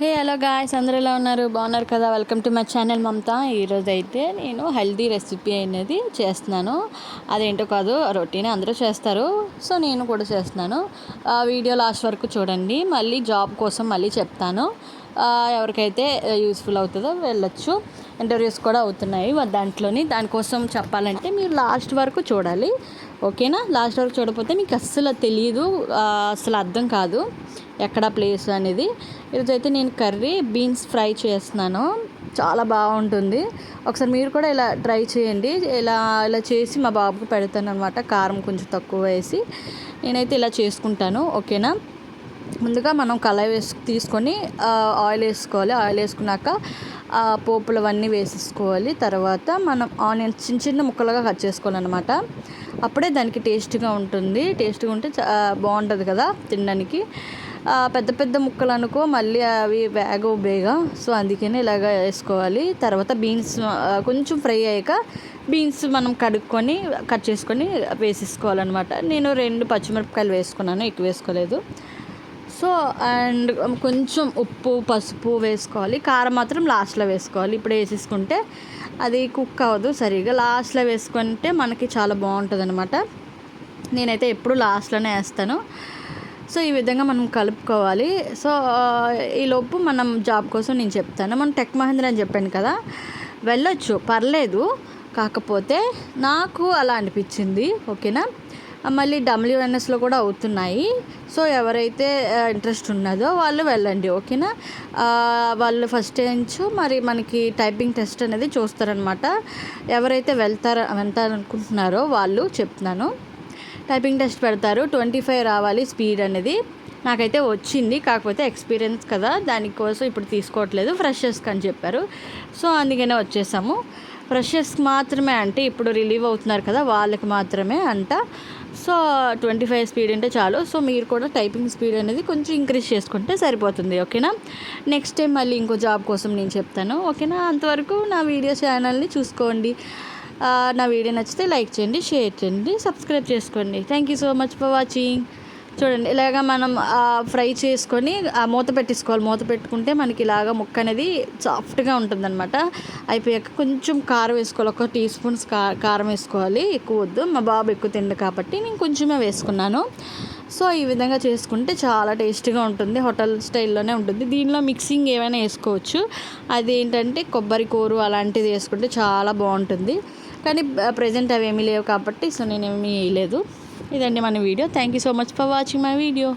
Hey hello guys అందరూ ఎలా ఉన్నారు? బాగున్నారు కదా? Welcome to my channel Mamata. ఈరోజు అయితే నేను హెల్దీ రెసిపీ అనేది చేస్తున్నాను. అదేంటో కాదు రొటీన్ అందరూ చేస్తారు. సో నేను కూడా చేస్తున్నాను. ఆ వీడియో లాస్ట్ వరకు చూడండి. మళ్ళీ జాబ్ కోసం మళ్ళీ చెప్తాను. ఎవరికైతే యూస్ఫుల్ అవుతుందో వెళ్ళొచ్చు. ఇంటర్వ్యూస్ కూడా అవుతున్నాయి దాంట్లోని. దానికోసం చెప్పాలంటే మీరు లాస్ట్ వరకు చూడాలి. ఓకేనా? లాస్ట్ వరకు చూడకపోతే మీకు అస్సలు తెలియదు అస్సలు అసలు అర్థం కాదు ఎక్కడ ప్లేస్ అనేది. ఈరోజైతే నేను కర్రీ బీన్స్ ఫ్రై చేస్తున్నాను. చాలా బాగుంటుంది. ఒకసారి మీరు కూడా ఇలా ట్రై చేయండి. ఇలా ఇలా చేసి మా బాబుకి పెడతాను అనమాట కారం కొంచెం తక్కువ వేసి. నేనైతే ఇలా చేసుకుంటాను. ఓకేనా? ముందుగా మనం కళాయి వేసి తీసుకొని ఆయిల్ వేసుకోవాలి. ఆయిల్ వేసుకున్నాక ఆ, పోపులు అవన్నీ వేసేసుకోవాలి. తర్వాత మనం ఆనియన్స్ చిన్న చిన్న ముక్కలుగా కట్ చేసుకోవాలన్నమాట. అప్పుడే దానికి టేస్ట్గా ఉంటుంది. టేస్ట్గా ఉంటే బాగుంటుంది కదా తినడానికి. పెద్ద పెద్ద ముక్కలు అనుకో మళ్ళీ అవి వేగవు బేగా సో అందుకని ఇలాగ వేసుకోవాలి. తర్వాత బీన్స్ కొంచెం ఫ్రై అయ్యాక బీన్స్ మనం కడుక్కొని కట్ చేసుకొని వేసేసుకోవాలన్నమాట. నేను రెండు పచ్చిమిరపకాయలు వేసుకున్నాను. ఎక్కువ వేసుకోలేదు. సో అండ్ కొంచెం ఉప్పు పసుపు వేసుకోవాలి. కారం మాత్రం లాస్ట్లో వేసుకోవాలి. ఇప్పుడు వేసేసుకుంటే అది కుక్ అవ్వదు సరిగా. లాస్ట్లో వేసుకుంటే మనకి చాలా బాగుంటుంది అనమాట నేనైతే ఎప్పుడు లాస్ట్లోనే వేస్తాను. సో ఈ విధంగా మనం కలుపుకోవాలి. సో ఈలోపు మనం జాబ్ కోసం నేను చెప్తాను. మనం టెక్ మహేంద్ర అని చెప్పాను కదా వెళ్ళొచ్చు. పర్లేదు. కాకపోతే నాకు అలా అనిపించింది. ఓకేనా? మళ్ళీ డబ్ల్యూఎన్ఎస్లో కూడా అవుతున్నాయి. సో ఎవరైతే ఇంట్రెస్ట్ ఉన్నదో వాళ్ళు వెళ్ళండి ఓకేనా? వాళ్ళు ఫస్ట్ ఏంచు మరి మనకి టైపింగ్ టెస్ట్ అనేది చూస్తారనమాట ఎవరైతే వెళ్తారు వెళ్తారనుకుంటున్నారో వాళ్ళు చెప్తున్నాను. టైపింగ్ టెస్ట్ పెడతారు ట్వంటీ ఫైవ్ రావాలి స్పీడ్ అనేది. నాకైతే వచ్చింది కాకపోతే ఎక్స్పీరియన్స్ కదా దానికోసం ఇప్పుడు తీసుకోవట్లేదు ఫ్రెషర్స్కి అని చెప్పారు. సో అందుకనే వచ్చేసాము. ఫ్రెషర్స్కి మాత్రమే అంటే ఇప్పుడు రిలీవ్ అవుతున్నారు కదా వాళ్ళకి మాత్రమే అంట. సో ట్వంటీ ఫైవ్ స్పీడ్ అంటే చాలు. సో మీరు కూడా టైపింగ్ స్పీడ్ అనేది కొంచెం ఇంక్రీజ్ చేసుకుంటే సరిపోతుంది ఓకేనా? నెక్స్ట్ టైం మళ్ళీ ఇంకో జాబ్ కోసం నేను చెప్తాను ఓకేనా? అంతవరకు నా వీడియో ఛానల్ని చూసుకోండి. నా వీడియో నచ్చితే లైక్ చేయండి షేర్ చేయండి సబ్స్క్రైబ్ చేసుకోండి. Thank you so much for watching చూడండి ఇలాగ మనం ఫ్రై చేసుకొని మూత పెట్టేసుకోవాలి. మూత పెట్టుకుంటే మనకి ఇలాగ ముక్క అనేది సాఫ్ట్గా ఉంటుందన్నమాట. అయిపోయాక కొంచెం కారం వేసుకోవాలి. ఒక టీ స్పూన్స్ కారం వేసుకోవాలి. ఎక్కువ వద్దు. మా బాబు ఎక్కువ తిండు కాబట్టి నేను కొంచెమే వేసుకున్నాను. సో ఈ విధంగా చేసుకుంటే చాలా టేస్టీగా ఉంటుంది. హోటల్ స్టైల్లోనే ఉంటుంది. దీనిలో మిక్సింగ్ ఏమైనా వేసుకోవచ్చు. అది ఏంటంటే కొబ్బరి కూర అలాంటిది వేసుకుంటే చాలా బాగుంటుంది. కానీ ప్రజెంట్ అవి ఏమీ లేవు కాబట్టి సో నేను ఏమీ వేయలేదు ఇదండి మన video. Thank you so much for watching my video